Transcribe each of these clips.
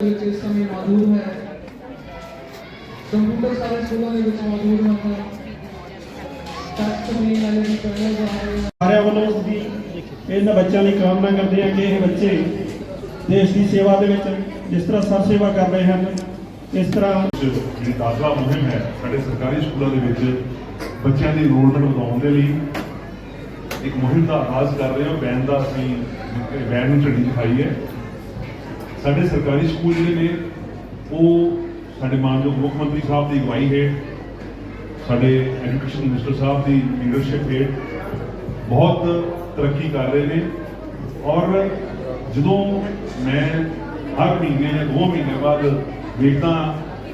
ਵਿੱਚ ਇਸ ਸਮੇਂ ਮੌਜੂਦ ਹੈ ਕੰਪਿਊਟਰ ਸਾਰੇ ਸਕੂਲਾਂ ਦੇ ਵਿੱਚ ਮੌਜੂਦ ਹਨ। ਟੈਸਟ ਮੇਨ ਵਾਲੇ ਸਾਰਿਆਂ ਇਸ ਦੀ ਇਹਨਾਂ ਬੱਚਿਆਂ ਲਈ ਕਾਮਨਾ ਕਰਦੇ ਹਾਂ ਕਿ ਇਹ ਬੱਚੇ ਦੇਸ਼ ਦੀ ਸੇਵਾ ਦੇ ਵਿੱਚ ਜਿਸ ਤਰ੍ਹਾਂ ਸਰ ਸੇਵਾ ਕਰ ਰਹੇ ਹਨ ਇਸ ਤਰ੍ਹਾਂ ਜਿਹੜੀ ਦਾਖਲਾ ਮੁਹਿੰਮ ਹੈ ਸਾਡੇ ਸਰਕਾਰੀ ਸਕੂਲਾਂ ਦੇ ਵਿੱਚ ਬੱਚਿਆਂ ਦੀ enrollment ਵਧਾਉਣ ਦੇ ਲਈ ਇੱਕ ਮੁਹਿੰਮ ਦਾ ਆਗਾਜ਼ ਕਰ ਰਹੇ ਹਾਂ। ਬੈਨ ਦਾ ਅਸੀਂ ਬੈਨ ਨੂੰ ਝੰਡੀ ਦਿਖਾਈ ਹੈ। ਸਾਡੇ ਸਰਕਾਰੀ ਸਕੂਲ ਜਿਹੜੇ ਨੇ, ਉਹ ਸਾਡੇ ਮਾਨਯੋਗ ਮੁੱਖ ਮੰਤਰੀ ਸਾਹਿਬ ਦੀ ਅਗਵਾਈ ਹੇਠ, ਸਾਡੇ ਐਜੂਕੇਸ਼ਨ ਮਿਨਿਸਟਰ ਸਾਹਿਬ ਦੀ ਲੀਡਰਸ਼ਿਪ ਹੇਠ ਬਹੁਤ ਤਰੱਕੀ ਕਰ ਰਹੇ ਨੇ। ਔਰ ਜਦੋਂ ਮੈਂ ਹਰ ਮਹੀਨੇ ਜਾਂ ਦੋ ਮਹੀਨੇ ਬਾਅਦ ਵੇਖਦਾ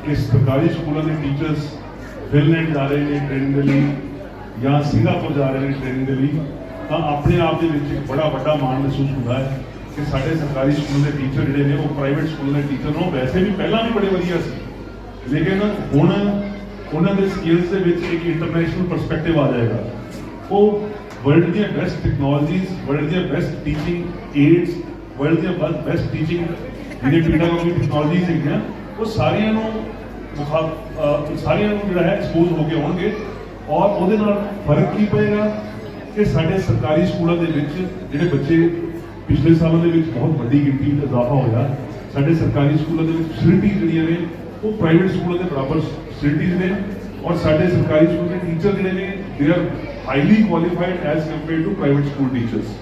ਕਿ ਸਰਕਾਰੀ ਸਕੂਲਾਂ ਦੇ ਟੀਚਰਸ ਫਿਨਲੈਂਡ ਜਾ ਰਹੇ ਨੇ ਟ੍ਰੇਨਿੰਗ ਦੇ ਲਈ ਜਾਂ ਸਿੰਗਾਪੁਰ ਜਾ ਰਹੇ ਨੇ ਟ੍ਰੇਨਿੰਗ ਦੇ ਲਈ, ਤਾਂ ਆਪਣੇ ਆਪ ਦੇ ਵਿੱਚ ਇੱਕ ਬੜਾ ਵੱਡਾ ਮਾਣ ਮਹਿਸੂਸ ਹੁੰਦਾ ਹੈ। ਕਿ ਸਾਡੇ ਸਰਕਾਰੀ ਸਕੂਲ ਦੇ ਟੀਚਰ ਜਿਹੜੇ ਨੇ, ਉਹ ਪ੍ਰਾਈਵੇਟ ਸਕੂਲ ਦੇ ਟੀਚਰ ਨੂੰ ਵੈਸੇ ਵੀ ਪਹਿਲਾਂ ਵੀ ਬੜੇ ਵਧੀਆ ਸੀ। ਲੇਕਿਨ ਹੁਣ ਉਹਨਾਂ ਦੇ ਸਕਿੱਲਸ ਦੇ ਵਿੱਚ ਇੱਕ ਇੰਟਰਨੈਸ਼ਨਲ ਪਰਸਪੈਕਟਿਵ ਆ ਜਾਏਗਾ। ਉਹ ਵਰਲਡ ਦੀਆਂ ਬੈਸਟ ਟੈਕਨੋਲੋਜੀਜ਼ ਵਰਲਡ ਦੀਆਂ ਬੈਸਟ ਟੀਚਿੰਗ ਏਡਸ ਵਰਲਡ ਦੀਆਂ ਬੈਸਟ ਟੀਚਿੰਗ ਜਿਹੜੇ ਪੀਡਾਗੋਜੀ ਟੈਕਨੋਲੋਜੀਜ਼ ਹੈਗੀਆਂ, ਉਹ ਸਾਰਿਆਂ ਨੂੰ ਮੁਖਾ- ਸਾਰਿਆਂ ਨੂੰ ਜਿਹੜਾ ਹੈ ਐਕਸਪੋਜ਼ ਹੋ ਕੇ ਆਉਣਗੇ। ਔਰ ਉਹਦੇ ਨਾਲ ਫ਼ਰਕ ਕੀ ਪਏਗਾ ਕਿ ਸਾਡੇ ਸਰਕਾਰੀ ਸਕੂਲਾਂ ਦੇ ਵਿੱਚ ਜਿਹੜੇ ਬੱਚੇ ਪਿਛਲੇ ਸਾਲਾਂ ਦੇ ਵਿੱਚ ਬਹੁਤ ਵੱਡੀ ਗਿਣਤੀ ਵਿੱਚ ਇਜ਼ਾਫਾ ਹੋਇਆ ਸਾਡੇ ਸਰਕਾਰੀ ਸਕੂਲਾਂ ਦੇ ਵਿੱਚ ਫੈਸਿਲਿਟੀਜ਼ ਜਿਹੜੀਆਂ ਨੇ ਉਹ ਪ੍ਰਾਈਵੇਟ ਸਕੂਲਾਂ ਦੇ ਬਰਾਬਰ ਫੈਸਿਲਿਟੀਜ਼ ਨੇ ਔਰ ਸਾਡੇ ਸਰਕਾਰੀ ਸਕੂਲ ਦੇ ਟੀਚਰ ਜਿਹੜੇ ਨੇ ਦੇ are highly qualified as compared to private school teachers